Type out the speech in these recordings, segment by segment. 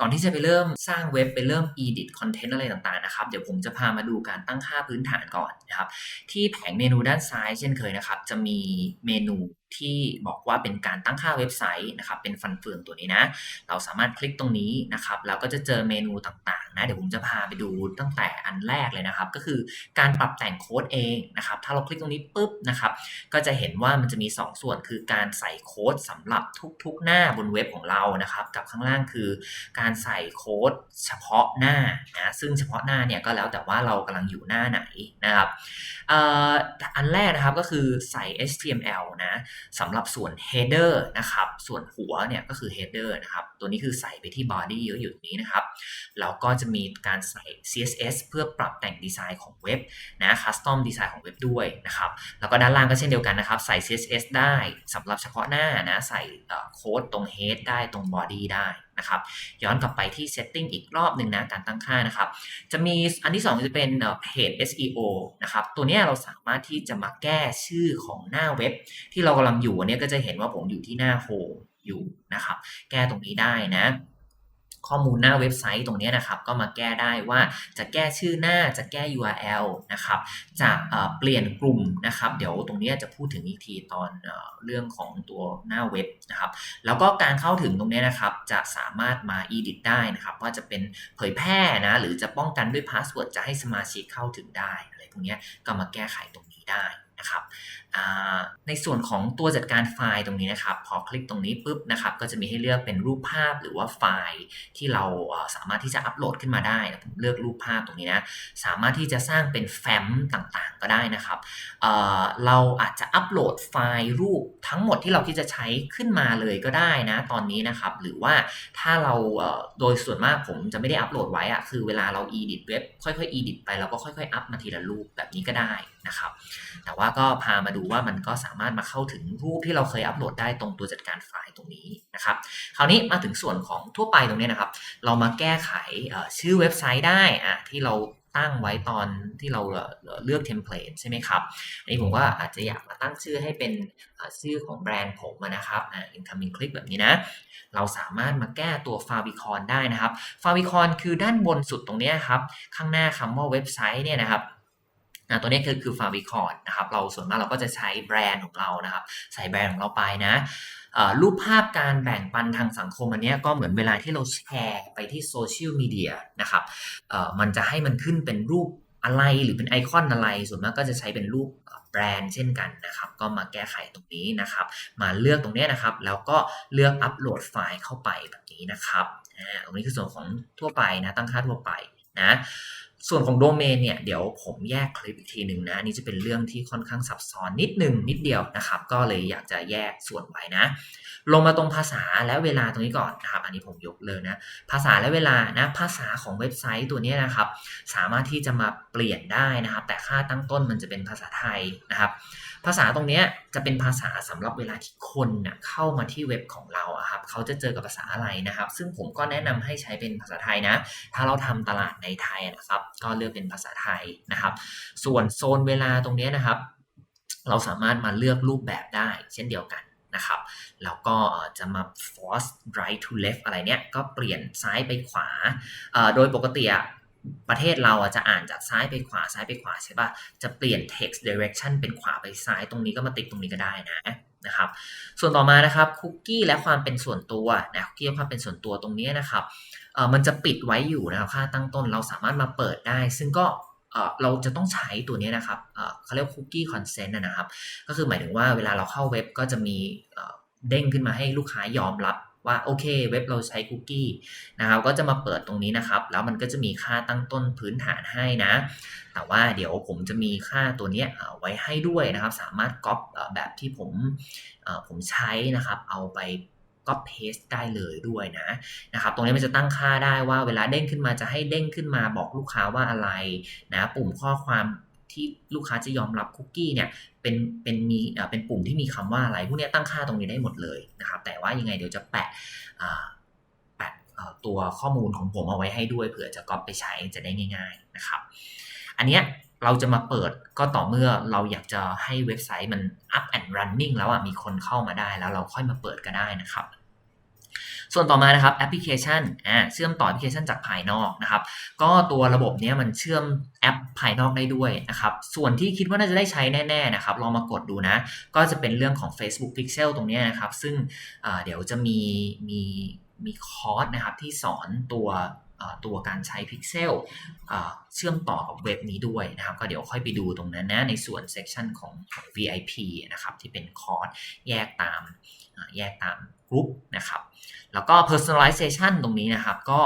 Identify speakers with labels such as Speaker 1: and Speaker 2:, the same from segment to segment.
Speaker 1: ก่อนที่จะไปเริ่มสร้างเว็บไปเริ่ม edit content อะไรต่างๆนะครับ เดี๋ยวผมจะพามาดูการตั้งค่าพื้นฐานก่อนนะครับ ที่แผงเมนูด้านซ้ายเช่นเคยนะครับ จะมีเมนู ที่บอกว่าเป็นการตั้งค่าเว็บไซต์นะครับเป็นฟันเฟืองตัวนี้นะ เราสามารถคลิกตรงนี้นะครับแล้วก็จะเจอเมนูต่างๆนะเดี๋ยวผมจะพาไปดูตั้งแต่อันแรกเลยนะครับ ก็คือการปรับแต่งโค้ดเองนะครับถ้าเราคลิกตรงนี้ปุ๊บนะครับก็จะเห็นว่ามันจะมี 2ส่วนคือการใส่โค้ดสำหรับทุกๆ หน้าบนเว็บของเรานะครับ กับข้างล่างคือการใส่โค้ดเฉพาะหน้านะซึ่งเฉพาะหน้าเนี่ยก็แล้วแต่ว่าเรากำลังอยู่หน้าไหนนะครับอออันแรกนะครับก็คือใส่ HTML นะสำหรับส่วน header นะครับ ส่วนหัวเนี่ยก็คือ header นะครับ ตัวนี้คือใส่ไปที่ body เยอะอยู่ตรงนี้นะครับ แล้วก็จะมีการใส่ CSS เพื่อปรับแต่งดีไซน์ของเว็บนะ custom ดีไซน์ของเว็บด้วยนะครับ แล้วก็ด้านล่างก็เช่นเดียวกันนะครับ ใส่ CSS ได้สำหรับเฉพาะหน้านะ ใส่โค้ดตรง head ได้ตรง body ได้ นะครับย้อนกลับไปที่ setting อีกรอบหนึ่งนะการตั้งค่านะครับจะมีอันที่ 2 จะเป็นเพจ SEO นะครับตัวนี้เราสามารถที่จะมาแก้ชื่อของหน้าเว็บ ที่เรากำลังอยู่อันเนี้ยก็จะเห็นว่าผมอยู่ที่หน้าโฮมอยู่นะครับแก้ตรงนี้ได้นะ ข้อมูลหน้าเว็บไซต์ตรงนี้นะครับก็มาแก้ได้ว่าจะแก้ชื่อหน้าจะแก้ URL นะครับจะเอ่อเปลี่ยนกลุ่มนะครับเดี๋ยวตรงนี้จะพูดถึงอีกทีตอนเออเรื่องของตัวหน้าเว็บนะครับแล้วก็การเข้าถึงตรงนี้นะครับจะสามารถมา edit ได้นะครับว่าจะเป็นเผยแพร่นะหรือจะป้องกันด้วยพาสเวิร์ดจะให้สมาชิกเข้าถึงได้อะไรพวกนี้ก็มาแก้ไขตรงนี้ได้ นะครับในส่วนของตัวจัดการไฟล์ตรงนี้นะครับ พอคลิกตรงนี้ปุ๊บนะครับ ก็จะมีให้เลือกเป็นรูปภาพหรือว่าไฟล์ที่เราสามารถที่จะอัปโหลดขึ้นมาได้ผมเลือกรูปภาพตรงนี้นะสามารถที่จะสร้างเป็นแฟ้มต่างๆ ก็ได้นะครับเเราอาจจะอัปโหลดไฟล์รูปทั้งหมดที่เราคิดจะใช้ขึ้นมาเลยก็ได้นะตอนนี้นะครับ หรือว่าถ้าเราโดยส่วนมากผมจะไม่ได้อัปโหลดไว้อะคือเวลาเรา edit เว็บค่อยๆ edit ไปเราก็ค่อยๆ อัปมาทีละรูปแบบนี้ก็ได้ นะครับ แต่ว่าก็พามาดูว่ามันก็สามารถมาเข้าถึงรูปที่เราเคยอัปโหลดได้ตรงตัวจัดการไฟล์ตรงนี้นะครับ คราวนี้มาถึงส่วนของทั่วไปตรงนี้นะครับ เรามาแก้ไขชื่อเว็บไซต์ได้อะที่เราตั้งไว้ตอนที่เราเลือกเทมเพลตใช่ไหมครับ อันนี้ผมก็อาจจะอยากมาตั้งชื่อให้เป็นชื่อของแบรนด์ผมนะครับอ่า incoming click แบบนี้นะ เราสามารถมาแก้ตัว favicon ได้นะครับ favicon คือด้านบนสุดตรงนี้ครับ ข้างหน้าคำว่าเว็บไซต์เนี่ยนะครับ นะตัวนี้คือคือฟาวิคอนนะครับเราส่วนมากเราก็จะใช้แบรนด์ของเรานะครับ ใส่แบรนด์ของเราไปนะรูปภาพการแบ่งปันทางสังคมอันนี้ก็เหมือนเวลาที่เราแชร์ไปที่โซเชียลมีเดียนะครับมันจะให้มันขึ้นเป็นรูปอะไรหรือเป็นไอคอนอะไร ส่วนมากก็จะใช้เป็นรูปแบรนด์เช่นกันนะครับ ก็มาแก้ไขตรงนี้นะครับ มาเลือกตรงนี้นะครับ แล้วก็เลือกอัปโหลดไฟล์เข้าไปแบบนี้นะครับตรงนี้คือส่วนของทั่วไปนะตั้งค่าทั่วไปนะ ส่วนของโดเมนเนี่ยเดี๋ยวผมแยกคลิปอีกทีหนึ่งนะนี่จะเป็นเรื่องที่ค่อนข้างซับซ้อนนิดหนึ่งนิดเดียวนะครับ ก็เลยอยากจะแยกส่วนไว้นะ ลงมาตรงภาษาและเวลาตรงนี้ก่อนนะครับ อันนี้ผมยกเลยนะ ภาษาและเวลานะภาษาของเว็บไซต์ตัวนี้นะครับ สามารถที่จะมาเปลี่ยนได้นะครับ แต่ค่าตั้งต้นมันจะเป็นภาษาไทยนะครับ ภาษาตรงนี้จะเป็นภาษาสำหรับเวลาที่คนนะเข้ามาที่เว็บของเราครับเขาจะเจอกับภาษาอะไรนะครับ ซึ่งผมก็แนะนำให้ใช้เป็นภาษาไทยนะ ถ้าเราทำตลาดในไทยนะครับก็เลือกเป็นภาษาไทยนะครับ ส่วนโซนเวลาตรงนี้นะครับ เราสามารถมาเลือกรูปแบบได้ เช่นเดียวกันนะครับแล้วก็จะมา force right to left อะไรเนี้ยก็เปลี่ยนซ้ายไปขวา โดยปกติประเทศเราจะอ่านจากซ้ายไปขวาซ้ายไปขวาใช่ปะจะเปลี่ยน text direction เป็นขวาไปซ้ายตรงนี้ก็มาติดตรงนี้ก็ได้นะ นะครับ ส่วนต่อมานะครับคุกกี้และความเป็นส่วนตัวนะคุกกี้และความเป็นส่วนตัวตรงนี้นะครับมันจะปิดไว้อยู่นะครับค่าตั้งต้นเราสามารถมาเปิดได้ ซึ่งก็เราจะต้องใช้ตัวนี้นะครับเขาเรียกคุกกี้คอนเซนต์นะครับ ก็คือหมายถึงว่าเวลาเราเข้าเว็บก็จะมีเด้งขึ้นมาให้ลูกค้ายอมรับ ว่าโอเค เว็บเราใช้คุกกี้นะครับก็จะมาเปิดตรงนี้นะครับ แล้วมันก็จะมีค่าตั้งต้นพื้นฐานให้นะ แต่ว่าเดี๋ยวผมจะมีค่าตัวนี้ไว้ให้ด้วยนะครับ สามารถก๊อปแบบที่ผมผมใช้นะครับ เอาไปก็เพสได้เลยด้วยนะนะครับ ตรงนี้มันจะตั้งค่าได้ว่าเวลาเด้งขึ้นมาจะให้เด้งขึ้นมาบอกลูกค้าว่าอะไรนะ ปุ่มข้อความ ที่ลูกค้าจะยอมรับคุกกี้เนี่ยเป็นเป็นมีเป็นปุ่มที่มีคำว่าอะไรพวกนี้ตั้งค่าตรงนี้ได้หมดเลยนะครับแต่ว่ายังไงเดี๋ยวจะแปะแปะตัวข้อมูลของผมเอาไว้ให้ด้วยเผื่อจะก๊อปไปใช้จะได้ง่าย ๆนะครับ อันเนี้ยเราจะมาเปิดก็ต่อเมื่อเราอยากจะให้เว็บไซต์มัน up and running แล้วอะมีคนเข้ามาได้แล้วเราค่อยมาเปิดก็ได้นะครับ ส่วนต่อมานะครับแอปพลิเคชันอ่าเชื่อมต่อแอปพลิเคชันจากภายนอกนะครับ ก็ตัวระบบเนี้ยมันเชื่อมแอปภายนอกได้ด้วยนะครับ ส่วนที่คิดว่าน่าจะได้ใช้แน่ๆนะครับ ลองมากดดูนะ ก็จะเป็นเรื่องของ Facebook Pixel ตรงนี้นะครับ ซึ่งอ่าเดี๋ยวจะมีมีมีคอร์สนะครับที่สอนตัวตัวการใช้ Pixel อ่าเชื่อมต่อกับเว็บนี้ด้วยนะครับ ก็เดี๋ยวค่อยไปดูตรงนั้นนะในส่วนเซสชันของ VIP นะครับที่เป็นคอร์สแยกตามแยกตาม กรุ๊ปนะครับแล้วก็ personalization ตรงนี้นะครับก็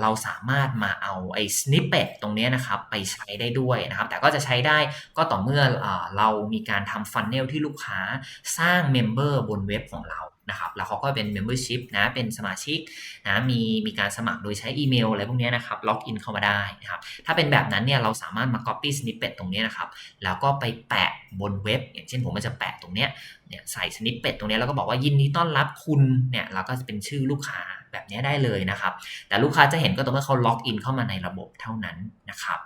Speaker 1: เราสามารถมาเอาไอ้ snippet ตรงนี้นะครับไปใช้ได้ด้วยนะครับ แต่ก็จะใช้ได้ก็ต่อเมื่อเอเรามีการทำ funnel ที่ลูกค้าสร้าง member บนเว็บของเรา นะครับแล้วเขาก็เป็น membership นะเป็นสมาชิกนะมีมีการสมัครโดยใช้อีเมลอะไรพวกนี้นะครับล็อกอินเข้ามาได้นะครับถ้าเป็นแบบนั้นเนี่ยเราสามารถมา copy snippet ตรงนี้นะครับแล้วก็ไปแปะบนเว็บ อย่างเช่นผมมันจะแปะตรงเนี้ยเนี่ยใส่สนิปเป็ดตรงนี้แล้วก็บอกว่ายินดีต้อนรับคุณเนี่ยเราก็จะเป็นชื่อลูกค้าแบบนี้ได้เลยนะครับ แต่ลูกค้าจะเห็นก็ต่อเมื่อเขาล็อกอินเข้ามาในระบบเท่านั้นนะครับ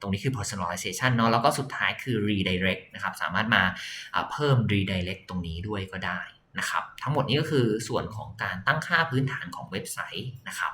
Speaker 1: ตรงนี้คือ personalization เนาะแล้วก็สุดท้ายคือ redirect นะครับ สามารถมาอ่าเพิ่ม redirect ตรงนี้ด้วยก็ได้ นะครับ ทั้งหมดนี้ก็คือส่วนของการตั้งค่าพื้นฐานของเว็บไซต์นะครับ